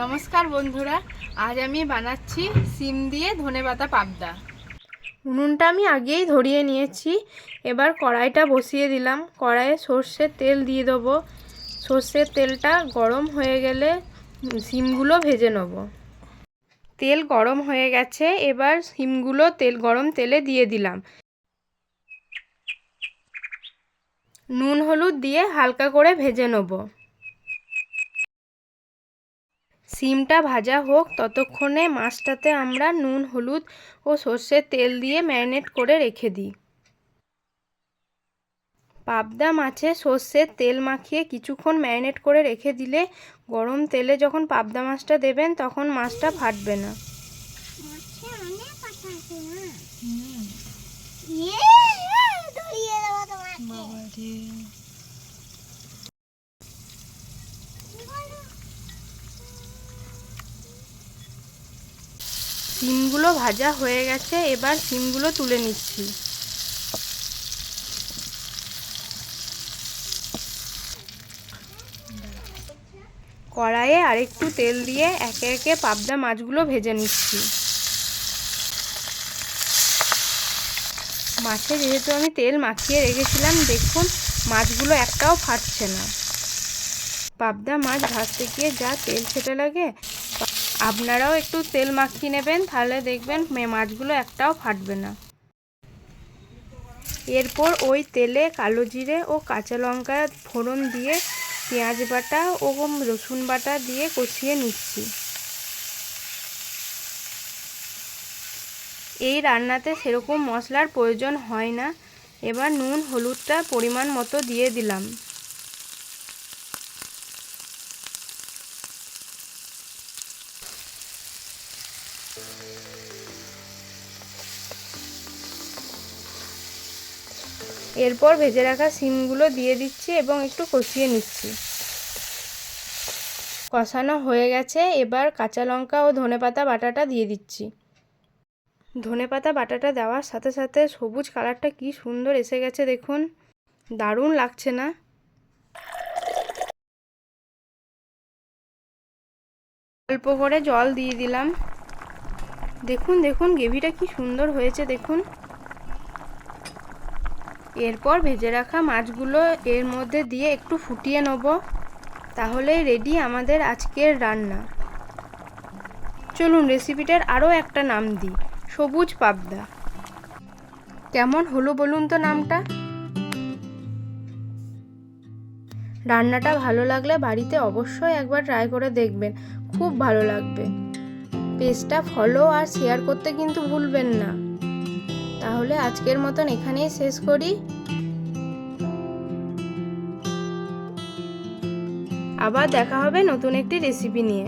নমস্কার বন্ধুরা, আজ আমি বানাচ্ছি সিম দিয়ে ধনেপাতা পাবদা। উনুনটা আমি আগেই ধরিয়ে নিয়েছি, এবার কড়াইটা বসিয়ে দিলাম। কড়াইয়ে সর্ষের তেল দিয়ে দেবো। সর্ষের তেলটা গরম হয়ে গেলে সিমগুলো ভেজে নেব। তেল গরম হয়ে গেছে, এবার সিমগুলো তেল, গরম তেলে দিয়ে দিলাম। নুন, হলুদ দিয়ে হালকা করে ভেজে নেব। সিমটা ভাজা হোক ততক্ষণে মাছটাতে আমরা নুন হলুদ ও সর্ষের তেল দিয়ে ম্যারিনেট করে রেখে দিই। পাবদা মাছে সর্ষের তেল মাখিয়ে কিছুক্ষণ ম্যারিনেট করে রেখে দিলে গরম তেলে যখন পাবদা মাছটা দেবেন তখন মাছটা ফাটবে না। মাছে সিমগুলো ভাজা হয়ে গেছে, এবার সিমগুলো তুলে নিচ্ছি। কড়াইয়ে আরেকটু তেল দিয়ে একে একে পাবদা মাছগুলো ভেজে নিচ্ছি। মাছে যেহেতু আমি তেল মাখিয়ে রেখেছিলাম, দেখুন মাছগুলো একটাও ফাটছে না। পাবদা মাছ ভাজতে গিয়ে যা তেল ছেটে লাগে আপনারাও একটু তেল মাখিয়ে নেবেন, তাহলে দেখবেন মাছগুলো একটাও ফাটবে না। এরপর ওই তেলে কালো জিরে ও কাঁচা লঙ্কা ফোড়ন দিয়ে পেঁয়াজ বাটা ও রসুন বাটা দিয়ে কষিয়ে নিচ্ছি। এই রান্নাতে সেরকম মশলার প্রয়োজন হয় না। এবার নুন, হলুদটা পরিমাণ মতো দিয়ে দিলাম। এরপর ভেজে রাখা সিমগুলো দিয়ে দিচ্ছি এবং একটু কষিয়ে নিচ্ছি। কষানো হয়ে গেছে, এবার কাঁচা লঙ্কা ও ধনেপাতা বাটাটা দিয়ে দিচ্ছি। ধনেপাতা বাটাটা দেওয়ার সাথে সাথে সবুজ কালারটা কি সুন্দর এসে গেছে দেখুন। দারুণ লাগছে না? অল্প করে জল দিয়ে দিলাম। দেখুন দেখুন, গ্রেভিটা কি সুন্দর হয়েছে, দেখুন। এরপর ভেজে রাখা মাছগুলো এর মধ্যে দিয়ে একটু ফুটিয়ে নেব, তাহলেই রেডি আমাদের আজকের রান্না। চলুন রেসিপিটার আরও একটা নাম দিই, সবুজ পাবদা। কেমন হলো বলুন তো নামটা? রান্নাটা ভালো লাগলে বাড়িতে অবশ্যই একবার ট্রাই করে দেখবেন, খুব ভালো লাগবে। পেজটা ফলো আর শেয়ার করতে কিন্তু ভুলবেন না। তাহলে আজকের মতন এখানেই শেষ করি। আবার দেখা হবে নতুন একটি রেসিপি নিয়ে।